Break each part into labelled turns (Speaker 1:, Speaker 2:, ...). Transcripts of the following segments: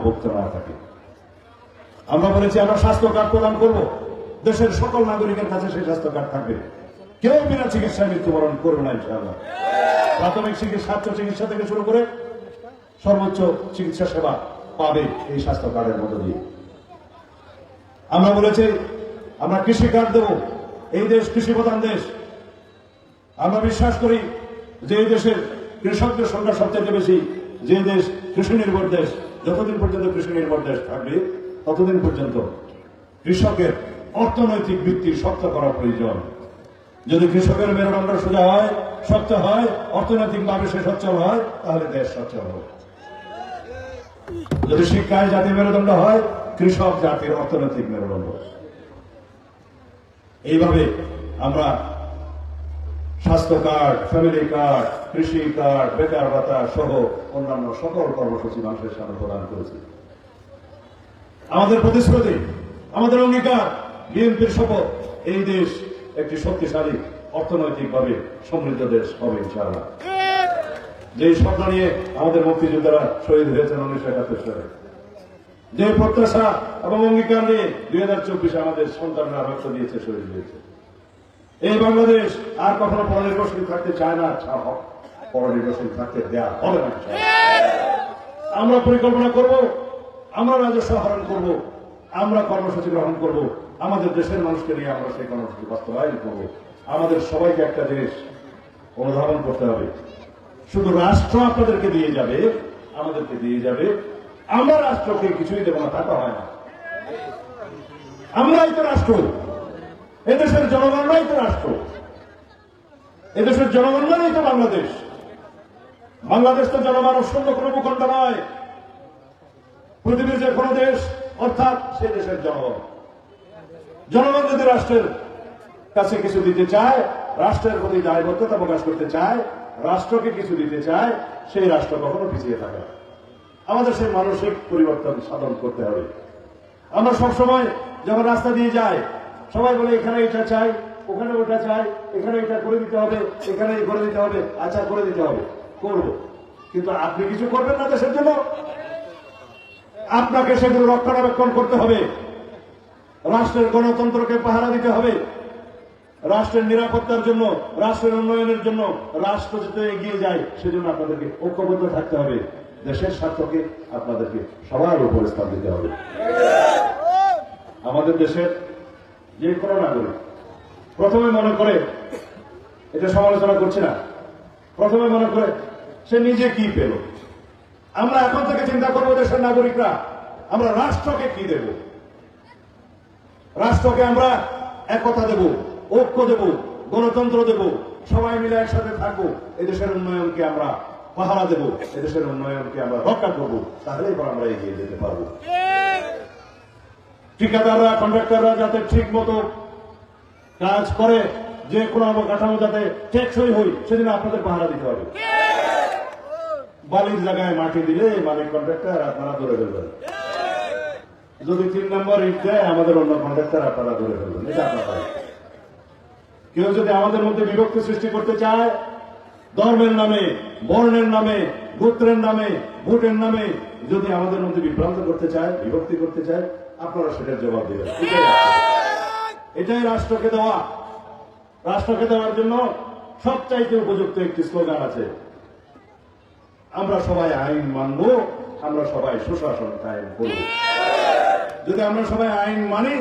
Speaker 1: অবভুক্ত না থাকে। আমরা বলেছি, আমরা স্বাস্থ্য কার্ড প্রদান করব। দেশের সকল নাগরিকের কাছে সেই স্বাস্থ্য কার্ড থাকবে। কেউ বিনা চিকিৎসায় মৃত্যুবরণ করবে না, ইনশাআল্লাহ। প্রাথমিক চিকিৎসা, স্বাস্থ্য চিকিৎসা থেকে শুরু করে সর্বোচ্চ চিকিৎসা সেবা পাবে এই স্বাস্থ্য কার্ডের মধ্য দিয়ে। আমরা বলেছি, আমরা কৃষি কার্ড দেব। এই দেশ কৃষি প্রধান দেশ। আমরা বিশ্বাস করি যে এই দেশের কৃষকদের সংখ্যা সবচেয়ে বেশি। যে দেশ কৃষি নির্ভর দেশ, যতদিন পর্যন্ত কৃষি নির্ভর দেশ থাকবে, ততদিন পর্যন্ত কৃষকের অর্থনৈতিক ভিত্তি শক্ত করা প্রয়োজন। যদি কৃষকের মেরুদণ্ড সোজা হয়, শক্ত হয়, অর্থনৈতিকভাবে সে সচ্ছল হয়, তাহলে দেশ সচ্ছল হবে। যদি শিক্ষায় জাতির মেরুদণ্ড হয়, কৃষক জাতির অর্থনৈতিক মেরুদণ্ড। এইভাবে আমরা স্বাস্থ্য কার্ড, ফ্যামিলি কার্ড, কৃষি কার্ড, বেকার ভাতা সহ অন্যান্য সকল কর্মসূচি মানুষের সামনে প্রদান করেছি। আমাদের প্রতিশ্রুতি, আমাদের অঙ্গীকার, বিএনপির শপথ, এই দেশ একটি শক্তিশালী, অর্থনৈতিকভাবে সমৃদ্ধ দেশ হবে, ইনশাআল্লাহ। যে স্বপ্ন নিয়ে আমাদের মুক্তিযোদ্ধারা শহীদ হয়েছেন উনিশশো একাত্তর সালে। যে প্রত্যাশা এবং অঙ্গীকার নিয়ে দুই আমাদের সন্তানরা রক্ত দিয়েছে, শহীদ হয়েছে। এই বাংলাদেশ আর কখনো পরনির্ভরশীল থাকতে চায় না ছা- হ- পরনির্ভরশীল থাকতে দেয়া হবে না আমরা পরিকল্পনা করব, আমরা রাজস্ব আহরণ করব, আমরা কর্মসূচি গ্রহণ করব, আমাদের দেশের মানুষকে নিয়ে আমরা সেই কর্মসূচি বাস্তবায়ন করব। আমাদের সবাইকে একটা জিনিস অনুধাবন করতে হবে। শুধু রাষ্ট্র আপনাদেরকে দিয়ে যাবে, আমাদেরকে দিয়ে যাবে। আমরা রাষ্ট্রকে কিছুই দেবো না তা হয় না। আমরাই তো রাষ্ট্র। এদেশের জনগণরাই তো রাষ্ট্র। এদেশের জনগণরাই তো বাংলাদেশ। বাংলাদেশ তো জনমানব শূন্য কোনো ভূখণ্ড নয়। পৃথিবীর যে কোনো দেশ, অর্থাৎ সে দেশের জনগণ। জনগণ যদি রাষ্ট্রের কাছে কিছু দিতে চায়, রাষ্ট্রের প্রতি দায়বদ্ধতা প্রকাশ করতে চায়, রাষ্ট্রকে কিছু দিতে চায়, সেই রাষ্ট্র কখনো পিছিয়ে থাকে না। আমাদের সেই মানসিক পরিবর্তন সাধন করতে হবে। আমরা সবসময় যখন রাস্তা দিয়ে যাই সবাই বলে, এখানে এটা চাই, ওখানে ওটা চাই, এখানে এটা করে দিতে হবে এখানে করে দিতে হবে আচ্ছা করে দিতে হবে। করব। কিন্তু আপনি কিছু করবেন না দেশের জন্য। আপনাকে সেগুলো রক্ষণাবেক্ষণ করতে হবে। রাষ্ট্রের গণতন্ত্রকে পাহারা দিতে হবে। রাষ্ট্রের নিরাপত্তার জন্য, রাষ্ট্রের উন্নয়নের জন্য রাষ্ট্র যাতে এগিয়ে যায়, সেজন্য আপনাদেরকে ঐক্যবদ্ধ থাকতে হবে। দেশের স্বার্থকে আপনাদেরকে সবার উপর স্থান দিতে হবে। আমাদের দেশের যে কোনো নাগরিক প্রথমে মনে করে এটা সমালোচনা করছি না। প্রথমে মনে করে সে নিজে কি পেল? আমরা এখন থেকে চিন্তা করব দেশের নাগরিকরা, আমরা রাষ্ট্রকে কি দেব? রাষ্ট্রকে আমরা একতা দেব, ঐক্য দেব, গণতন্ত্র দেব, সবাই মিলে একসাথে থাকব এদেশের উন্নয়নকে আমরা পাহারা দেব এদেশের উন্নয়নকে আমরা রক্ষা করব, তাহলেই আমরা এগিয়ে যেতে পারব। ঠিকাদাররা কন্ট্রাক্টররা যাতে ঠিক মতো কাজ করে, যে কোনো অবকাঠামো যাতে টেকসই হই সেদিন আপনাদের পাহারা দিতে হবে। বালির জায়গায় মাটি দিলে মালিক কন্ট্রাক্টর আপনারা ধরে ফেলবেন। যদি তিন নম্বর ইট দেয়, আমাদের অন্য কন্ট্রাক্টর আপনারা ধরে ফেলবেন। এটা আপনার কেউ যদি আমাদের মধ্যে বিভক্তি সৃষ্টি করতে চায় ধর্মের নামে বর্ণের নামে গোত্রের নামে ভোটের নামে যদি আমাদের মধ্যে বিভ্রান্ত করতে চায় বিভক্তি করতে চায় আপনারা সেটার জবাব দেবেন। এটাই রাষ্ট্রকে দেওয়া। রাষ্ট্রকে দেওয়ার জন্য সবচাইতে উপযুক্ত একটি স্লোগান আছে। আমরা সবাই আইন মানব আমরা সবাই সুশাসন কায়েম করব। যদি আমরা সবাই আইন মানি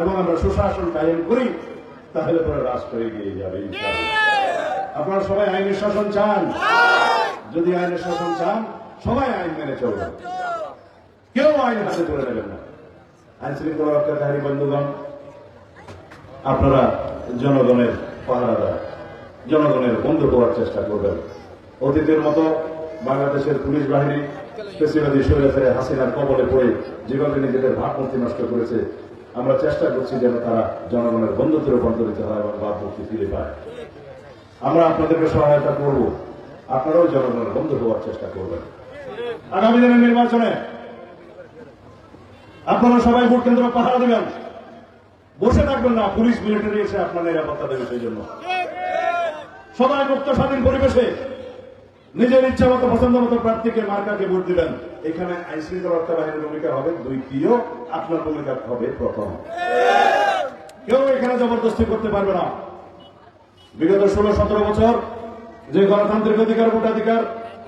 Speaker 1: এবং আমরা সুশাসন কায়েম করি তাহলে পরে রাষ্ট্র এগিয়ে যাবে ইনশাআল্লাহ। আপনারা সবাই আইনের শাসন চান? যদি আইনের শাসন চান, সবাই আইন মেনে চলবেন কেউ আইন হাতে তুলে নেবেন না। আইন শৃঙ্খলা রক্ষাকারী বন্ধুগণ, আপনারা জনগণের পাহারাদার, জনগণের বন্ধু হওয়ার চেষ্টা করবেন। অতীতের মতো বাংলাদেশের পুলিশ বাহিনী স্পেসিফিক সৈরাফের হাসিনার কবলে পড়ে যেভাবে নিজেদের ভাবমূর্তি নষ্ট করেছে। আমরা চেষ্টা করছি যেন তারা জনগণের বন্ধুত্বে রূপান্তরিত হয় এবং ভাবমূর্তি ফিরে পায়। আমরা আপনাদেরকে সহায়তা করব। আপনারাও জনগণের বন্ধু হওয়ার চেষ্টা করবেন। আগামী দিনের নির্বাচনে আপনারা সবাই ভোট কেন্দ্র পাহারা দেবেন। বসে থাকবেন না, পুলিশ মিলিটারি এসে আপনার নিরাপত্তা দেবে সেই জন্য। সবাই মুক্ত, স্বাধীন পরিবেশে নিজের ইচ্ছা মতো, পছন্দ মতো প্রার্থীকে, মার্কাকে ভোট দিবেন। এখানে আইন রক্ষা বাহিনীর ভূমিকা হবে দ্বিতীয়, আপনার ভূমিকা হবে প্রথম। কেউ এখানে জবরদস্তি করতে পারবে না। বিগত ষোলো সতেরো বছর যে গণতান্ত্রিক অধিকার ভোটাধিকার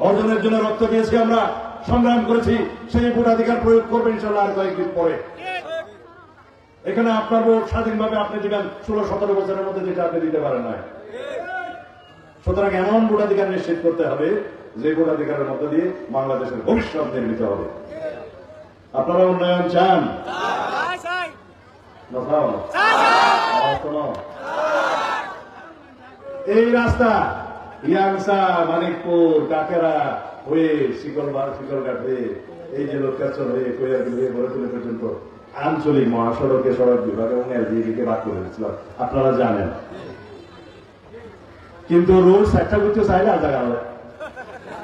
Speaker 1: অর্জনের জন্য রক্ত দিয়েছি আমরা সংগ্রাম করেছি সেই ভোটাধিকার প্রয়োগ করবে ইনশাল্লাহ আর কয়েকদিন পরে। এখানে আপনার ভোট স্বাধীনভাবে আপনি দিবেন ষোলো সতেরো বছরের মধ্যে যেটা আপনি দিতে পারেন না সুতরাং এমন ভোটাধিকার নিশ্চিত করতে হবে যে ভোটাধিকারের মধ্য দিয়ে বাংলাদেশের ভবিষ্যৎ নির্মিত হবে। আপনারা উন্নয়ন চান না চাও না? আওয়াজ শোনো। এই রাস্তা, ইয়াংসা, মানিকপুর, কাকেরা হয়ে শিকলবার শিকলঘাট হয়ে এই যে হয়ে হয়ে বড়তুলি পর্যন্ত আঞ্চলিক মহাসড়কে সড়ক বিভাগ এবং এলজিডিকে বাদ করে দিয়েছিল, আপনারা জানেন। কিন্তু রোড একটা করতে চাইলে আর জায়গা হবে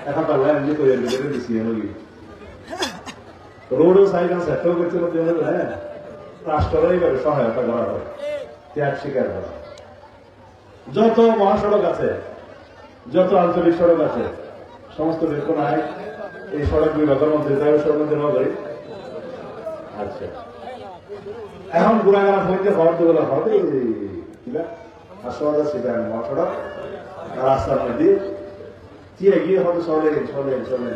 Speaker 1: এখন পারলে এমনি কৈয়াগুলি দিচ্ছি রোডও চাই না সেটাও হলে হ্যাঁ? রাষ্ট্রের এইভাবে সহায়তা করা হয় ত্যাগ স্বীকার করা যত মহাসড়ক আছে, যত আঞ্চলিক সড়ক আছে, সমস্ত আয় এই সড়ক বিভাগের মধ্যে তাই সড়ক মধ্যে নেওয়া আচ্ছা। এখন গুড়াগাড়া হইতে হওয়ার তো বলা হবে কিবা হাসপাতাল সেটা মহাসড়ক। রাস্তার গিয়ে চলে চলে চলে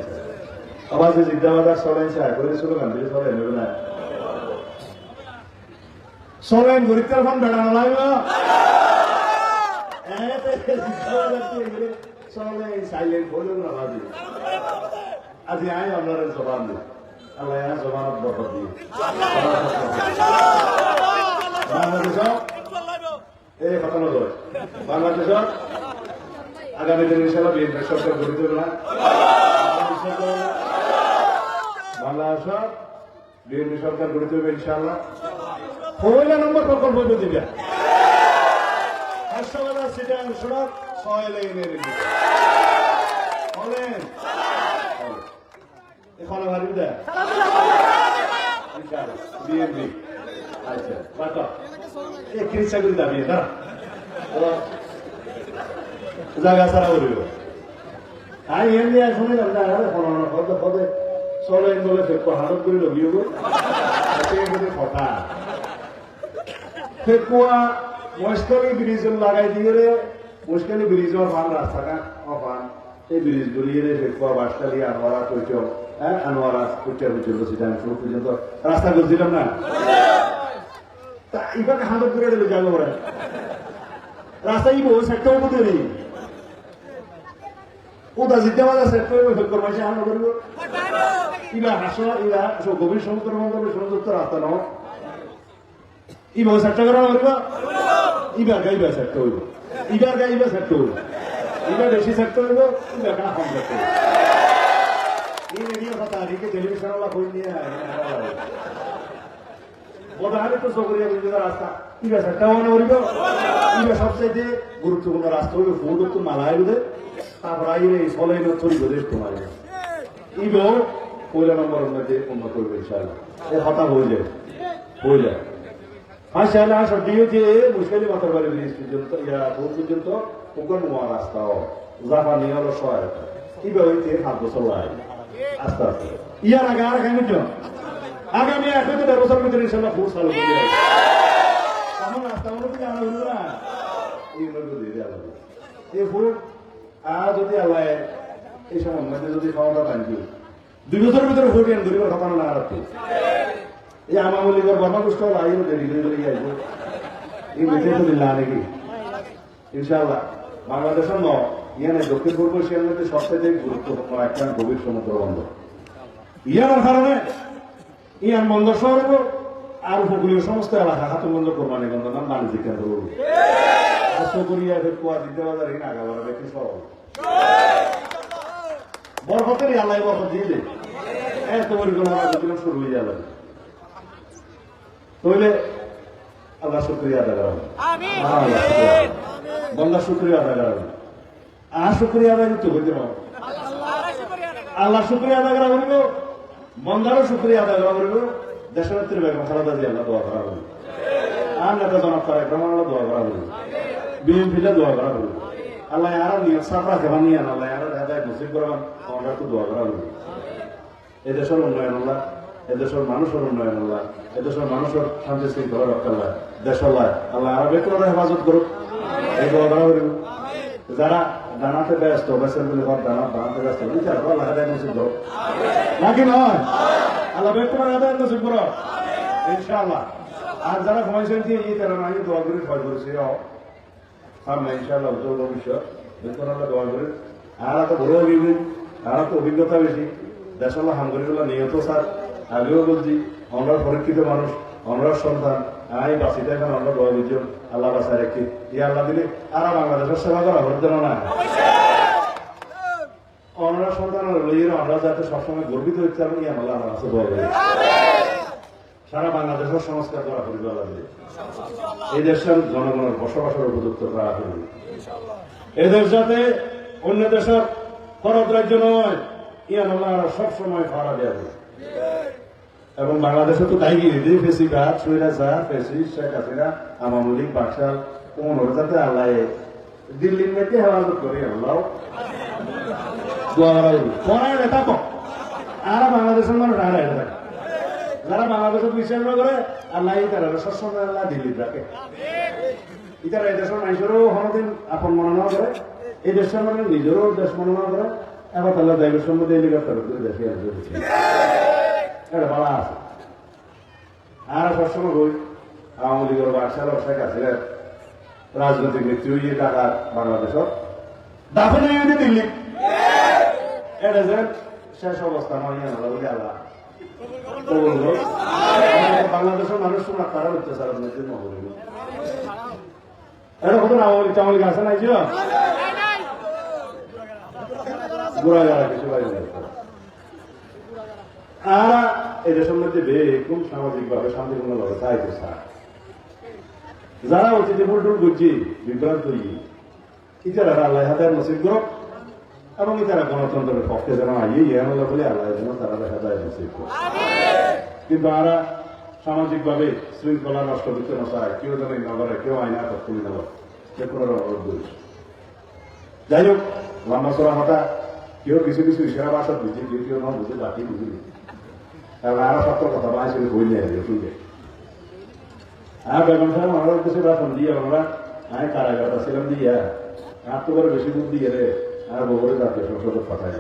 Speaker 1: আবার যে জিদ্দাবাজার চলে করে ছিল গান দিয়ে চলে নেবে না। ফোন বেড়ানো চলে সাইলেন্ট বলে না ভাবি আজি আই আপনার জবান দিই আল্লাহ ইয়া জবানত বরকত দিই বাংলাদেশত এই কথা নজর বাংলাদেশত আগামী দিন ইনশাল্লাহ বিএনপি সরকার গঠিত না বাংলাদেশত বিএনপি সরকার গঠিত হবে ইনশাল্লাহ পয়লা নম্বর প্রকল্প দিবে হাসপাতাল সিটাং সড়ক ছয় লেনের হলেন এখানে ভাবি দেয় বিএনপি আচ্ছা বাটা এই খ্রিস্টা করে দাবি না জায়গা ছাড়া করিব আই এমনি শুনে না জায়গা কোনো পদে পদে চলে বলে সে হাতত করে লগিও গো কথা ফেকুয়া মস্করি ব্রিজ লাগাই দিয়ে রে মস্করি ব্রিজ অফান রাস্তাটা অফান এই ব্রিজ গুলিয়ে রে ফেকুয়া বাসকালি আনোয়ারা কৈচ হ্যাঁ আনোয়ারা কৈচা পর্যন্ত সিটাং শুরু পর্যন্ত রাস্তা করছিলাম না। তা ইবাকে হাত করে দিল যাব ওরা রাস্তা ইবো সেক্টর মধ্যে নেই ওদা জিদ্দাবাদা সেক্টর ফেকুয়ার মাসে হানো করব। ইবা হাসো ইবা গভীর সমুদ্র মন্ডলের সংযুক্ত রাস্তা নয় ইবা সেক্টর করা ইবার গাইবা সেক্টর হইব। ইবার গাইবা সেক্টর হইব। ইবার বেশি সেক্টর হইব, ইবার কানা কম সেক্টর হইব। এই রেডিও কথা রিকে টেলিভিশন ওলা কই নিয়ে বোধহয় তো সগরিয়া বিদ্যুৎ রাস্তা ইবা সেক্টর মানে হইব। ইবা সবচেয়ে গুরুত্বপূর্ণ রাস্তা হইব ফুড তো মালাই বুঝে তারপর আইলে এই সলাই নথরি বুঝে তোমার ইবাও পয়লা নম্বর মধ্যে উন্নত করবে ইনশাআল্লাহ। এ হতা হয়ে যায় হয়ে যায়। মাশাআল্লাহ সব দিয়ে যে মুশকিল মাথার বাড়ি ব্রিজ পর্যন্ত ইয়া দূর পর্যন্ত ওখানে নোয়া রাস্তাও জাপানি হলো সহায়তা কীভাবে হইতে হাত বছর লাগে আস্তে আস্তে ইয়ার আগে আর কেন জন আগামী এক হইতে দেড় বছর ভিতরে ইনশাল্লাহ ফুল চালু করে দেবে। তখন রাস্তা মনে কি আনা হইল না এই মনে দিয়ে দেওয়া এই ফুল আর যদি আল্লাহ এই সময় যদি খাওয়াটা টানছি দুই বছরের ভিতরে ভোট এন ধরিবার কথা না রাখতে এই কর বাবা কুষ্ট আইও দেরি করে করে আইবো এই মিঠে তো দিলা নাকি ইনশাআল্লাহ বাংলাদেশের ন ইয়ানে দক্ষিণ পূর্ব এশিয়ার মধ্যে সবচেয়ে গুরুত্বপূর্ণ একটা গভীর সমুদ্র বন্দর ইয়ার কারণে ইয়ান বন্দর শহর আর উপকূলীয় সমস্ত এলাকা হাতুন বন্দর কোরবানি গন্ধ নাম বাণিজ্যিক কেন্দ্র হইব আর সকরিয়া কুয়া দিতে বাজার এখানে আগাবার ব্যক্তি সরব বরফতের আল্লাহ বরফত দিয়ে দে এত পরিকল্পনা শুরু হয়ে যাবে তাহলে আল্লাহ শুক্রিয়া আদা করা বন্ধা শুক্রিয়া আদা করা আর শুক্রিয়া আদায় তো হইতে পারো আল্লাহ শুক্রিয়া আদা করা করিব। বন্ধারও শুক্রিয়া আদা করা করিব। দেশনেত্রী বেগম খালেদা জিয়া আল্লাহ দোয়া করা করিব। আর নেতা জনক তারেক রহমান আল্লাহ দোয়া করা করিব। বিএনপিলে দোয়া করা করিব। আল্লাহ আর নিয়ে সাফরা খেবা নিয়ে আল্লাহ আর হেদায় নসিব করা আমরা তো দোয়া করা হলো এদেশের উন্নয়ন হল্লা এদেশের মানুষের উন্নয়ন হল্লা এদেশের মানুষের শান্তি শৃঙ্খলা রক্ষা হয় দেশ হল্লায় আল্লাহ আরও বেতন হেফাজত করুক। এই দোয়া করা। হইল যারা দানাতে ব্যস্ত বেসের বলে ঘর দানা দানাতে ব্যস্ত বিচার আল্লাহ আদায় নসিব করো নাকি নয়? আল্লাহ বেতন আদায় নসিব করো। ইনশাআল্লাহ। আর যারা ঘুমাইছেন কি এই তারা নাই দোয়া করে, ভয় করেছে সামনে ইনশাআল্লাহ উজ্জ্বল ভবিষ্যৎ। বেতন আল্লাহ দোয়া করে। আর তো বড় অভিজ্ঞ আর তো অভিজ্ঞতা বেশি। দেশাল্লাহ হামগরিগুলা নিহত, স্যার। আগেও বলছি, আমরা পরীক্ষিত মানুষ আমরা সন্তান। আই বাঁচি থাকেন আমরা দোয়া বুঝুন আল্লাহ বাসায় রেখি। ই আল্লাহ দিলে আর বাংলাদেশের সেবা করা হতে না। আমরা সন্তান লইয়ের, আমরা যাতে সবসময় গর্বিত হচ্ছে আমি আল্লাহ আমার কাছে দোয়া সারা বাংলাদেশের সংস্কার করা করিবে আল্লাহ দিলে। এই দেশের জনগণের বসবাসের উপযুক্ত করা করিবে এদেশ যাতে অন্য দেশের খরচ রাজ্য নয় ইয়ান আল্লাহ সবসময় ভাড়া দেওয়া হবে এবং বাংলাদেশে তো তাই গিয়ে ফেসি ঘাট সুইরা চা ফেসি, শেখ হাসিনা আমামুলি বাকশাল, কোন যাতে আল্লাহ দিল্লির মেয়েকে হেফাজত করি, আল্লাহ। আর বাংলাদেশের মানুষ আর থাকে যারা বাংলাদেশের বিশ্বাস করে, আল্লাহ তারা সবসময় আল্লাহ দিল্লির রাখে। ইতারা এই দেশের মানুষেরও হনদিন আপন মনোনয়ন করে, এই দেশের মানে নিজেরও দেশ মনোনয়ন করে। এবার তাহলে দায়িত্বের সম্বন্ধে এই লিগার তরফ করে দেখে আসবে এটা ভালো আছে। আর সবসময় বই আওয়ামী লীগের বাকশাল শেখ হাসিনার রাজনৈতিক মৃত্যু ইয়ে টাকা বাংলাদেশত দাফনে ইয়ে দিল্লি। এটা যে শেষ অবস্থা নয় বলে আল্লাহ। বাংলাদেশের মানুষ তোমার তারা অত্যাচার আপনাদের মহল এটা কত আওয়ামী লীগ আছে নাই জিও বুড়া যারা কিছু বাইরে আর এদের মধ্যে বেকুম সামাজিক ভাবে শান্তিপূর্ণ ভাবে চাইতে চায় যারা অতীতে ভুলটুল বুঝছি বিভ্রান্ত হই। ইতারা আল্লাহ হাতের নসিব করুক এবং ইতারা গণতন্ত্রের পক্ষে যেন আইয়ে ইয়ে বলে আল্লাহ যেন তারা দেখা যায় নসিব করুক। কিন্তু আমরা সামাজিক ভাবে শৃঙ্খলা নষ্ট করতে না চায়। কেউ যেন এই নগরে, কেউ আইনা খুলি নেব সে কোনো অনুরোধ করি। যাই হোক লম্বা চড়া মাথা কেউ কিছু কিছু ইশারা ভাষা বুঝি, কেউ কেউ না বুঝে বাকি বুঝিনি আর বেগম সাহেব আমার কাছে রাখুন দিয়ে দিয়ে বেশি বুদ্ধি রে আর বগরে জাতীয় সংসদের পাঠাই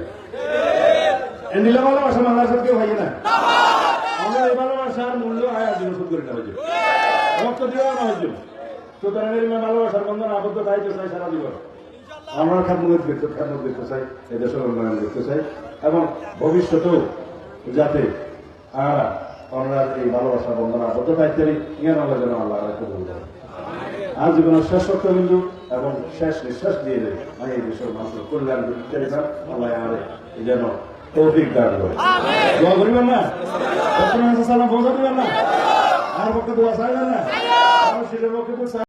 Speaker 1: এন্ডিলে ভালোবাসা বাংলাদেশের কেউ হয় না আমরা এই ভালোবাসার মূল্য আয় করে নেওয়া হয়েছে রক্ত দেওয়া না হয়েছে সুতরাং এর ভালোবাসার বন্ধন আবদ্ধ দায়িত্ব চাই সারা জীবন আমরা খাদ্যমত দেখতে খাদ্যমত দেখতে চাই এই দেশের উন্নয়ন দেখতে চাই এবং ভবিষ্যতেও যাতে আমরা এই ভালোবাসা বন্ধন আবদ্ধ দায়িত্বের জ্ঞান আমরা যেন আল্লাহ রাখতে আর শেষ বিন্দু এবং শেষ নিঃশ্বাস দিয়ে দেয়। আমি এই দেশের মানুষের কল্যাণ চান আল্লাহ আমাদের যেন তৌফিক দান করে। দোয়া করিবেন না? সালাম পৌঁছা দিবেন না? আর পক্ষে দোয়া চাইবেন না আর পক্ষে